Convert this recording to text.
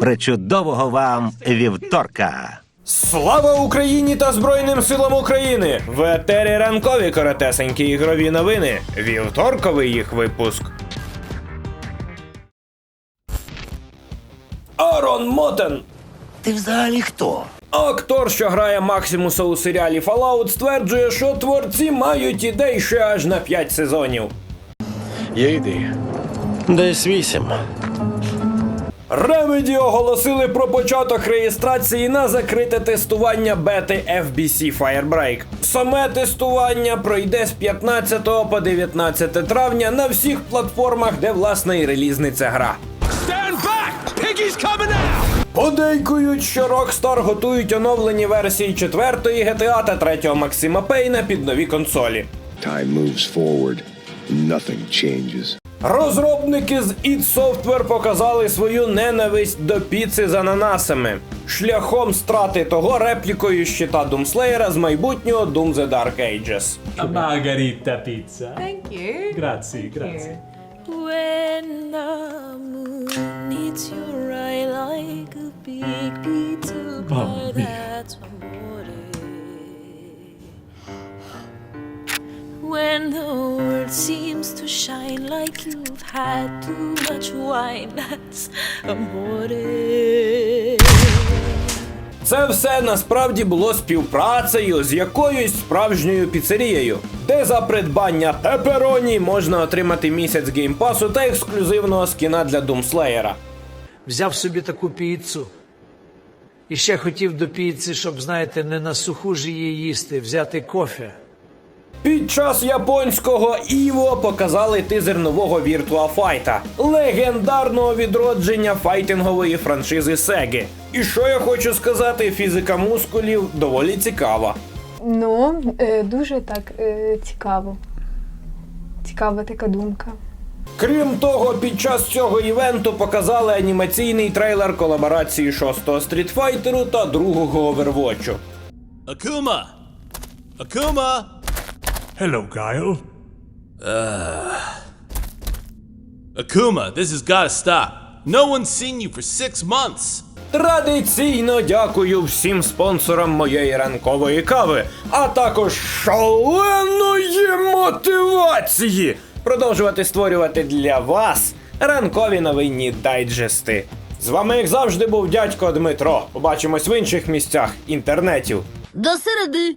Причудового вам вівторка! Слава Україні та Збройним силам України! В етері ранкові коротесенькі ігрові новини. Вівторковий їх випуск. Арон Мотен. Ти взагалі хто? Актор, що грає Максимуса у серіалі Fallout, стверджує, що творці мають ідей ще аж на 5 сезонів. Є ідея. Десь вісім. Remedy оголосили про початок реєстрації на закрите тестування бети FBC Firebreak. Саме тестування пройде з 15 по 19 травня на всіх платформах, де власне і релізниться гра. Подейкують, що Rockstar готують оновлені версії 4 GTA та 3 Максима Пейна під нові консолі. Time moves forward. Nothing changes. Розробники з id Software показали свою ненависть до піци з ананасами шляхом страти того реплікою щита Думслеєра з майбутнього Doom The Dark Ages. A margarita pizza. Thank you. Grazie, grazie. When the moon needs your eye like a big pizza pie, that's what amore. When the world seems like you've had too much wine, that's amore. Це все насправді було співпрацею з якоюсь справжньою піцерією, де за придбання пепероні можна отримати місяць геймпасу та ексклюзивного скіна для Думслеєра. взяв собі таку піцу. І ще хотів до піци, щоб, знаєте, не на суху ж її їсти, взяти кофе. Під час японського Іво показали тизер нового Virtua Fight, легендарного відродження файтингової франшизи Сеги. І що я хочу сказати, фізика мускулів доволі цікава. Ну, е, дуже так е, цікаво. Цікава така думка. Крім того, під час цього івенту показали анімаційний трейлер колаборації 6-го стрітфайтеру та другого Overwatch. Akuma! Akuma! Hello, Kyle. Akuma, this has gotta stop. No one's seen you for six months. Традиційно дякую всім спонсорам моєї ранкової кави, а також шаленої мотивації продовжувати створювати для вас ранкові новинні дайджести. З вами, як завжди, був дядько Дмитро. Побачимось в інших місцях інтернетів. До середи.